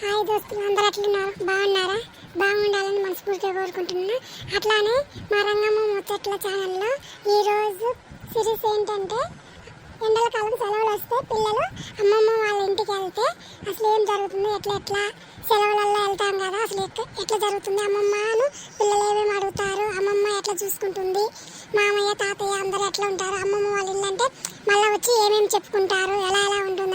Hi దోస్తులు అందరూ అట్లున్నారు బాగున్నారా? బాగుండాలని మనస్ఫూర్తిగా కోరుకుంటున్నాను అట్లానే మా రంగమ్మ ముచ్చట్ల ఛానల్లో ఈరోజు సిరీస్ ఏంటంటే ఎండల కాలం సెలవులు వస్తే పిల్లలు అమ్మమ్మ వాళ్ళ ఇంటికి వెళ్తే అసలు ఏం జరుగుతుంది? ఎట్లా ఎట్లా? సెలవులలో వెళ్తాం కదా అసలు ఎట్లా ఎట్లా జరుగుతుంది? అమ్మమ్మను పిల్లలు ఏమేమి అడుగుతారు? అమ్మమ్మ ఎట్లా చూసుకుంటుంది? మామయ్య తాతయ్య అందరూ ఎట్లా ఉంటారు? అమ్మమ్మ వాళ్ళ ఇల్లు అంటే మళ్ళీ వచ్చి ఏమేమి చెప్పుకుంటారు? ఎలా ఎలా ఉంటుంది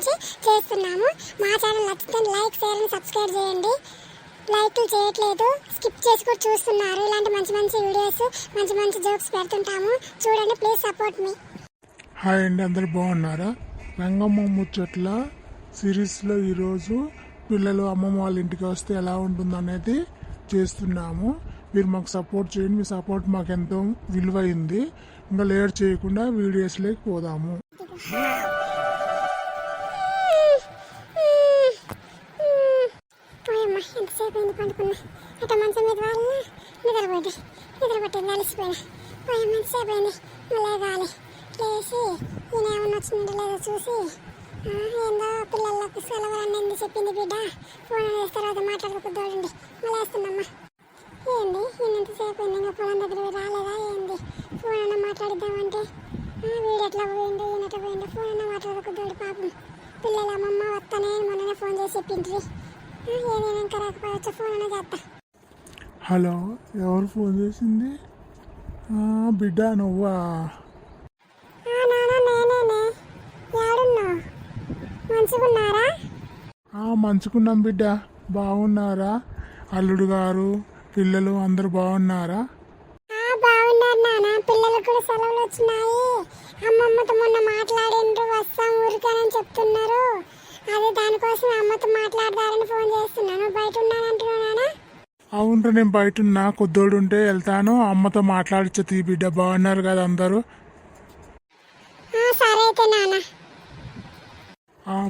గురించి చేస్తున్నాము. మా ఛానల్ నచ్చితే లైక్ షేర్ అండ్ సబ్స్క్రైబ్ చేయండి. లైక్లు చేయట్లేదు. స్కిప్ చేసి కూడా చూస్తున్నారు. ఇలాంటి మంచి మంచి వీడియోస్ మంచి మంచి జోక్స్ పెడుతుంటాము. చూడండి ప్లీజ్ సపోర్ట్ మీ హాయ్ అండి అందరు బాగున్నారా? రంగమ్మ ముచ్చట్ల సిరీస్లో ఈరోజు పిల్లలు అమ్మమ్మ వాళ్ళ ఇంటికి వస్తే ఎలా ఉంటుంది అనేది చేస్తున్నాము. మీరు మాకు సపోర్ట్ చేయండి. మీ సపోర్ట్ మాకు ఎంతో విలువైంది. ఇంకా లేట్ చేయకుండా వీడియోస్లోకి పోదాము. పండుకున్నా అట్ట మంచం మీద వాళ్ళ నిద్రపోయి నిద్ర పట్టింది అలసిపోయినా. పోయమ్మ ఎంతసేపు అయింది మళ్ళీ గాలి లేచి ఈయన ఏమన్నా వచ్చిందో లేదో చూసి ఏందో పిల్లలకు సెలవు అన్నది చెప్పింది బిడ్డ. ఫోన్ తర్వాత మాట్లాడుకుంటోడండి మళ్ళీ వేస్తుందమ్మా ఏంది ఈయన ఎంతసేపు అయింది ఇంకా పొలం దగ్గర పోయి రాలేదా ఏంది ఫోన్ అన్న మాట్లాడిద్దామంటే ఆ, వీడు ఎట్లా పోయిండు ఈయన ఎట్లా పోయిండు ఫోన్ అన్న మాట్లాడుకుంటాడు పాపం పిల్లల అమ్మమ్మ వస్తానే మొన్ననే ఫోన్ చేసి చెప్పిండ్రి ఆ, ఏదైనా ఇంకా రాకపోవచ్చు ఫోన్ అన్న చేస్తా హలో ఎవరు ఫోన్ చేసింది? బిడ్డ నువ్వా? మంచుకున్నాం బిడ్డ. బాగున్నారా అల్లుడు గారు పిల్లలు అందరూ బాగున్నారా బాగున్నారు నాన్న పిల్లలకు కూడా సెలవులు వచ్చినాయి. అమ్మమ్మతో మొన్న మాట్లాడిండ్రు వస్తాం ఊరికేనని చెప్తున్నారు. అదే దానికోసం అమ్మతో మాట్లాడదారని ఫోన్ చేస్తున్నాను. బయట ఉన్నానంటున్నావు నాన్న అవునరా నేను బయట ఉన్నా కొద్దోడు ఉంటే వెళ్తాను. అమ్మతో మాట్లాడిచ్చే. తీ బిడ్డ బాగున్నారు కదా అందరూ.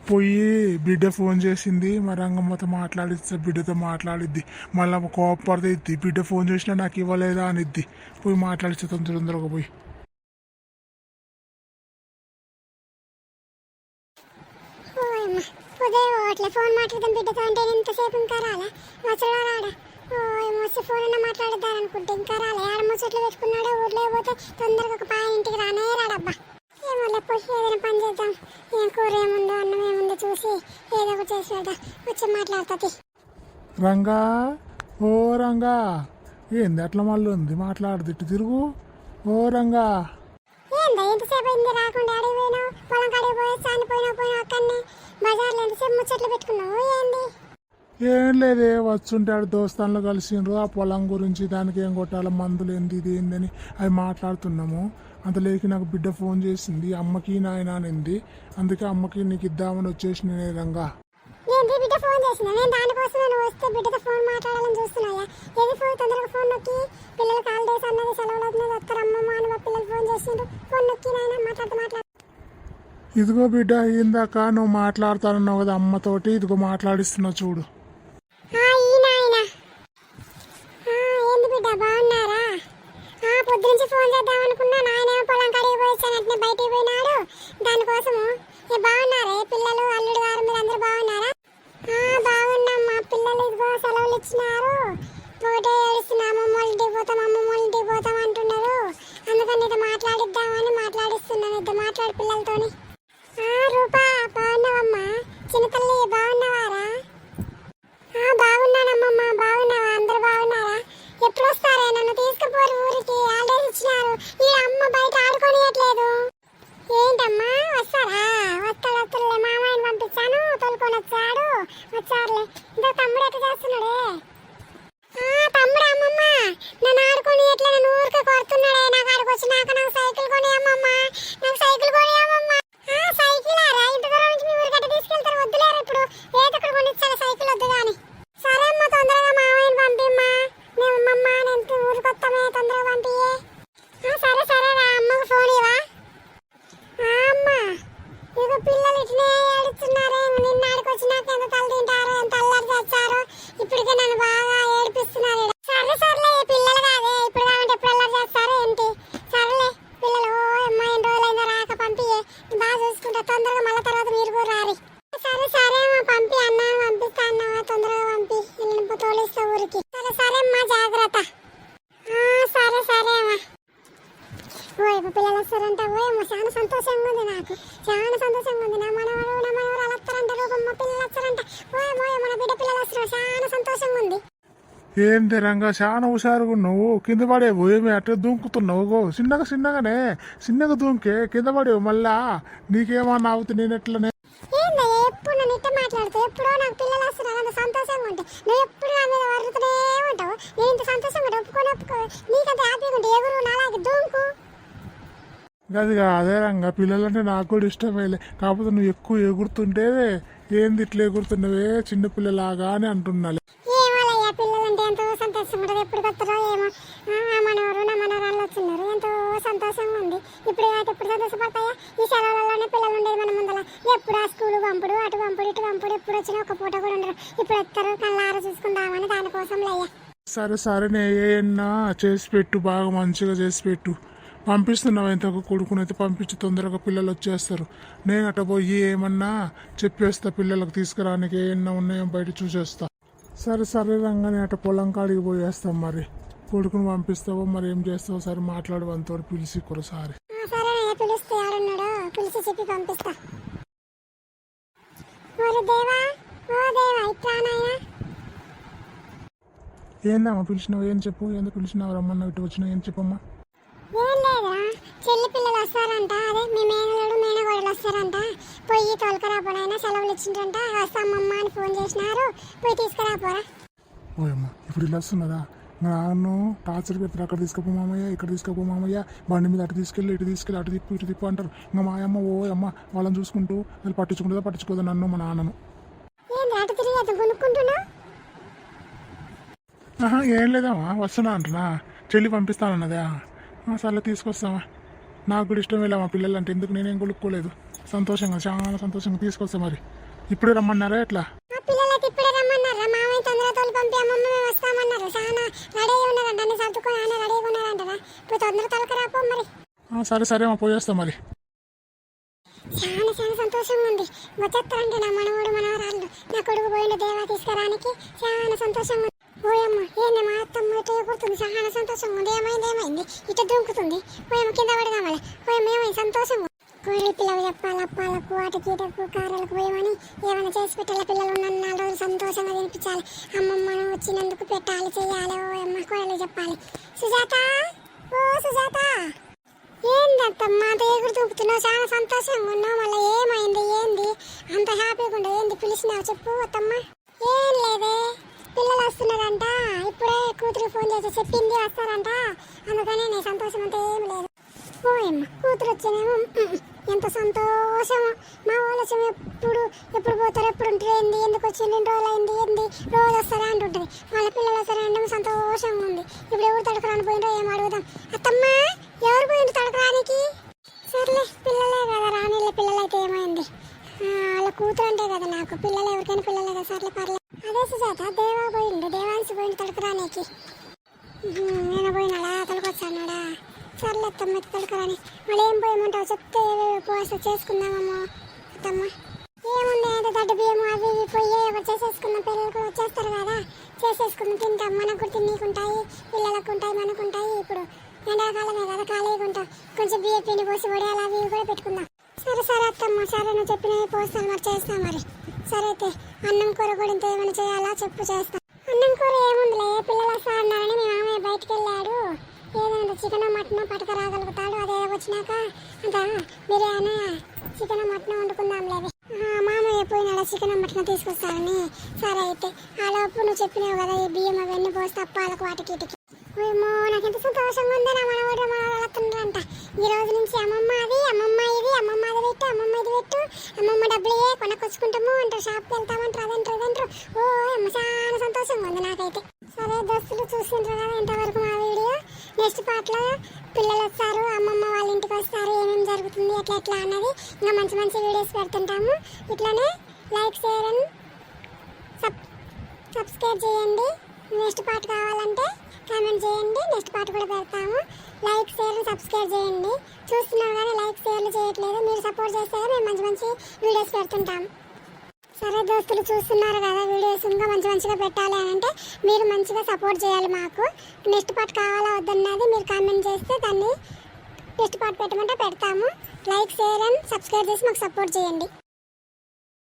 పోయి బిడ్డ ఫోన్ చేసింది. మా రంగమ్మతో మాట్లాడిస్తే బిడ్డతో మాట్లాడిద్ది. మళ్ళీ కోపడితే ఇద్ది బిడ్డ ఫోన్ చేసినా నాకు ఇవ్వలేదా అనిద్ది. పోయి మాట్లాడిస్తే తొందర తొందరగా పోయి. ఫోన్ మాట్లాడదాం బిడ్డతో అంటే నేను ఇంతసేపు ఇంకా రాలా? వచ్చడా రాడా మాట్లాడదారనుకుంటే ఇంకా రాలే. ఆడ ముచ్చట్లు పెట్టుకున్నాడో ఊర్లో పోతే తొందరగా ఒక పాయ ఇంటికి రానే రాడబ్బా. ఏమో లేకపోతే ఏదైనా పని చేద్దాం. ఏం కూర ఏముందో అన్నం ఏముందో చూసి ఏదో ఒకటి చేసి వచ్చి మాట్లాడుతుంది రంగా ఓ రంగా ఏంది అట్లా మళ్ళీ ఉంది? మాట్లాడదు ఇటు తిరుగు. ఓ రంగా. ఏందా ఎంతసేపు అయింది? రాకుండా అడిగి పోయినావు? పొలం కాడికి పోయి పోయినావు పోయినావు అక్కడనే. బజార్లో ఎంతసేపు ముచ్చట్లు పెట్టుకున్నావు? ఏంది? ఏం లేదే వచ్చుంటే ఆడ దోస్తాన్లు కలిసిండ్రు. ఆ పొలం గురించి దానికి ఏం కొట్టాలి మందులు ఏంది ఇది ఏందని అవి మాట్లాడుతున్నాము. అంతలేకి నాకు బిడ్డ ఫోన్ చేసింది అమ్మకి నాయన అనింది అందుకే అమ్మకి నీకు ఇద్దామని వచ్చేసిన నేను రంగా. ఏంటి బిడ్డ ఫోన్ చేసిన నేను దానికోసం నేను వస్తే బిడ్డతో ఫోన్ మాట్లాడాలని చూస్తున్నాయా ఏది ఫోన్? తొందరగా ఫోన్ నొక్కి. పిల్లలు కాల్ డేస్ అన్నది సెలవులు అవుతున్నది వస్తారు అమ్మమ్మ అని మా పిల్లలు ఫోన్ చేసిండ్రు. ఫోన్ నొక్కి నాయన మాట్లాడుతూ మాట్లాడు ఇదిగో బిడ్డ ఇందాక నువ్వు మాట్లాడతానన్నావు కదా అమ్మతోటి ఇదిగో మాట్లాడిస్తున్నా చూడు ఆ, ఈ నాయన ఆ, ఏంది బిడ్డ బాగున్నారా నుంచి ఫోన్ చేద్దాం అనుకున్నా నాయనేమో పొలం కడిగి పోయిస్తాను అంటే బయటికి పోయినాడు. దానికోసము ఏ బాగున్నారా? పిల్లలు అల్లుడు గారు మీరు అందరూ బాగున్నారా బాగున్నాం మా పిల్లలు ఇదిగో సెలవులు ఇచ్చినారు. ఒకటే ఏడుస్తున్నాము అమ్మమ్మ రేపు పిల్లలు వస్తారంట చాలా సంతోషంగా ఉంది నాకు. చాలా సంతోషంగా ఉంది నా మనవాడు నా మనవాడు అలా వస్తారంట రూపమ్మ పిల్లలు వస్తారంట మన బిడ్డ పిల్లలు వస్తారు చాలా సంతోషంగా ఉంది ఏంది రంగా చాలా హుషారుగా ఉన్నావు కింద పడేవు ఏమి అట్లా గో చిన్నగా చిన్నగానే చిన్నగా దూంకే కింద పడేవు మళ్ళా. నీకేమన్నా అవుతుంది నేను ఎట్లనే? ఎప్పుడు నాకు పిల్లలు సంతోషంగా ఉంటే నువ్వు ఎప్పుడు నా మీద వరుతూనే ఉంటావు? నేను సంతోషంగా ఒప్పుకొని ఒప్పుకో. నీకంత హ్యాపీగా ఉంటే ఎగురు నాలాగే దూంకు. గదిగా అదే రంగా పిల్లలంటే నాకు కూడా ఇష్టమేలే కాకపోతే నువ్వు ఎక్కువ ఎగురుతుంటే ఏంది ఇట్లా ఎగురుతున్నవే చిన్న పిల్లలాగా అని అంటున్నాలే ఏమోలయ్యా పిల్లలంటే ఎంతో సంతోషంగా ఉంటుంది ఎప్పుడు కొత్తరో ఏమో. ఆ, మనవరు నా మనవరాళ్ళు వచ్చిన్నారు. ఎంతో సంతోషంగా ఉంది ఇప్పుడు అయితే ఎప్పుడు సంతోషపడతాయా? ఈ సెలవులలోనే పిల్లలు ఉండేది మన ముందర ఎప్పుడు ఆ స్కూల్ పంపుడు అటు పంపుడు ఇటు పంపుడు ఎప్పుడు వచ్చినా ఒక పూట కూడా ఉండరు. ఇప్పుడు వస్తారు కళ్ళార చూసుకుందామని దానికోసం సరే సరే నే ఏమన్నా చేసి పెట్టు బాగా మంచిగా చేసి పెట్టు. పంపిస్తున్నావు ఇంతకు కొడుకునైతే పంపించి తొందరగా పిల్లలు వచ్చేస్తారు. నేను అట్ట పోయి ఏమన్నా చెప్పేస్తా పిల్లలకు తీసుకురానికి ఏమన్నా ఉన్నాయో బయట చూసేస్తా. సరే సరే రంగానే అట్ట పొలం కాడికి పోయేస్తాం మరి. కొడుకుని పంపిస్తావో మరి ఏం చేస్తావో సరే మాట్లాడు అంతో పిలిచి నాయనా ఏందమ్మా పిలిచినావు? ఏం చెప్పు? ఎందుకు పిలిచినావు? రమ్మన్నావు ఇటు వచ్చినావు ఏం చెప్పమ్మా? చెల్లి పిల్లలు వస్తారంట. అదే మీ మేనలుడు మేనగోడలు వస్తారంట. పోయి తోలుకరాపోనైనా సెలవులు ఇచ్చిండ్రంట. వస్తామమ్మ అని ఫోన్ చేసినారు. పోయి తీసుకురాపోరా. ఓయమ్మా ఇప్పుడు ఇలా వస్తున్నదా? నాన్ను టార్చర్ పెడతారు. అక్కడ తీసుకుపో మామయ్య ఇక్కడ తీసుకుపో మామయ్య. బండి మీద అటు తీసుకెళ్ళి ఇటు తీసుకెళ్ళి అటు తిప్పు ఇటు తిప్పు అంటారు. ఇంకా మా అమ్మ ఓ అమ్మ వాళ్ళని చూసుకుంటూ వాళ్ళు పట్టించుకుంటుందా పట్టించుకోదా నన్ను మా నాన్నను. ఆహా ఏం లేదమ్మా వస్తున్నా అంటున్నా. చెల్లి పంపిస్తానన్నదా? సర్లే తీసుకొస్తామా నాకు కూడా ఇష్టం వెళ్ళా మా పిల్లలు అంటే ఎందుకు నేనేం కొనుక్కోలేదు? సంతోషంగా చాలా సంతోషంగా తీసుకొస్తా మరి. ఇప్పుడే రమ్మన్నారా ఎట్లా? సరే సరే మా పోయేస్తా మరి. చాలా చాలా సంతోషంగా ఉంది. నా మనవడు మనవరాళ్ళు. నా కొడుకు పోయిన దేవా తీసుకురానికి. చాలా సంతోషంగా ఓయమ్మ ఏంది మా అత్తమ్మ ఇటు ఎగురుతుంది చాలా సంతోషంగా ఉంది. ఏమైంది ఏమైంది? ఇటు దూకుతుంది. ఓయమ్మ కింద పడదామలే. ఓయమ్మ ఏమైంది? సంతోషంగా ఉంది. పిల్లలు చెప్పాలి అప్పాలకు వాటికి ఇటకు కారాలకు పోయమని ఏమైనా చేసి పెట్టాలి? పిల్లలు ఉన్న నాలుగు రోజులు సంతోషంగా తినిపించాలి. అమ్మమ్మను వచ్చినందుకు పెట్టాలి చేయాలి ఓయమ్మ కోళ్ళు చెప్పాలి. సుజాత! ఓ సుజాత! ఏందత్తమ్మ అంత ఎగురు దూకుతున్నావు? చాలా సంతోషంగా ఉన్నావు. మళ్ళీ ఏమైంది ఏంది? అంత హ్యాపీగా ఉండవు ఏంది పిలిచినావు? చెప్పు అత్తమ్మ. పిల్లలు వస్తున్నారంట ఇప్పుడే కూతురు ఫోన్ చేసి చెప్పింది వస్తారంట. అందుకని నేను సంతోషం అంతా ఏం లేదు. ఓయమ్మ కూతురు వచ్చేనేమో ఎంత సంతోషము. మా వాళ్ళు ఎప్పుడు ఎప్పుడు పోతారు ఎప్పుడు ఉంటారు ఏంది ఎందుకు వచ్చి ఎన్ని రోజులు అయింది ఏంది రోజు వస్తారా అంటుంటుంది. వాళ్ళ పిల్లలు వస్తారా అంటే సంతోషంగా ఉంది. ఇప్పుడు ఎవరు తడకరాని పోయినరో ఏం అడుగుదాం. అత్తమ్మ ఎవరు పోయిండు తడకరానికి? సర్లే పిల్లలే కదా రానిళ్ళ పిల్లలైతే ఏమైంది? వాళ్ళ కూతురు అంటే కదా నాకు పిల్లలు ఎవరికైనా పిల్లలే కదా సర్లే పర్లే. అదే సుజాత దేవా పోయిండు దేవాంశి పోయిండు తడకరానికి నేను పోయినాడా తొలకొచ్చాడా సర్లే అత్తమ్మ అయితే మళ్ళీ ఏం పోయమంటావు చెప్తే ఉపవాసం చేసుకుందామమ్మా అత్తమ్మ ఏముంది అంటే దడ్డ బియ్యము అవి ఇవి పోయి ఒకటి చేసేసుకుందాం పిల్లలు కూడా వచ్చేస్తారు కదా చేసేసుకుందాం తింటాం మనకు తిన్నీకుంటాయి పిల్లలకు ఉంటాయి మనకు ఉంటాయి ఇప్పుడు ఎండాకాలమే కదా ఖాళీగా ఉంటాం. కొంచెం బియ్య పిండి పోసి వడియాలు అవి ఇవి కూడా పెట్టుకుందాం. సరే సరే అత్తమ్మ సరే నువ్వు చెప్పినవి పోస్తాను మరి చేస్తాం మరి. సరే అయితే అన్నం కూర కూడా ఇంత ఏమైనా చేయాలా? చెప్పు చేస్తాం. అన్నం కూర ఏముందిలే పిల్లలు వస్తా అన్నారని మీ మామయ్య బయటికి వెళ్ళాడు. ఏదైనా చికెన్ మటన్ పట్టుక అది అదే వచ్చినాక అంత బిర్యానీ చికెన్ మటన్ వండుకుందాం లేదు మామయ్య పోయినాడు చికెన్ మటన్ తీసుకొస్తారని? సరే అయితే ఆలోపు నువ్వు చెప్పినావు కదా ఈ బియ్యం అవన్నీ పోస్తే అప్పాలకు వాటికి ఇటుకి. ఏమో నాకు ఎంత సంతోషంగా ఉందో నా మనవాడు మనవాళ్ళంట ఈ రోజు నుంచి అమ్మమ్మ అమ్మమ్మ డబ్బులు కొనకొచ్చుకుంటాము అంటారు. షాప్కి వెళ్తామంటారు అదంటారు ఇదంటారు. ఓ అమ్మ చాలా సంతోషంగా ఉంది నాకైతే. సరే దోస్తులు చూసింటారు కదా ఇంతవరకు మా వీడియో. నెక్స్ట్ పార్ట్లో పిల్లలు వస్తారు అమ్మమ్మ వాళ్ళ ఇంటికి వస్తారు ఏమేమి జరుగుతుంది ఎట్లా ఎట్లా అన్నది ఇంకా మంచి మంచి వీడియోస్ పెడుతుంటాము. ఇట్లానే like share and sub subscribe చేయండి. నెక్స్ట్ పార్ట్ కావాలంటే కామెంట్ చేయండి. నెక్స్ట్ పార్ట్ కూడా పెడతాము. లైక్ షేర్ సబ్స్క్రైబ్ చేయండి. చూస్తున్నారు కానీ లైక్ షేర్లు చేయట్లేదు. మీరు సపోర్ట్ చేస్తారు మంచి మంచి వీడియోస్ పెడుతుంటాం. సరే దోస్తులు చూస్తున్నారు కదా వీడియోస్. ఇంకా మంచి మంచిగా పెట్టాలి అని అంటే మీరు మంచిగా సపోర్ట్ చేయాలి మాకు. నెక్స్ట్ పార్ట్ కావాలా వద్దన్నది మీరు కామెంట్ చేస్తే దాన్ని నెక్స్ట్ పార్ట్ పెట్టమంటే పెడతాము. లైక్ షేర్ అండ్ సబ్స్క్రైబ్ చేసి మాకు సపోర్ట్ చేయండి.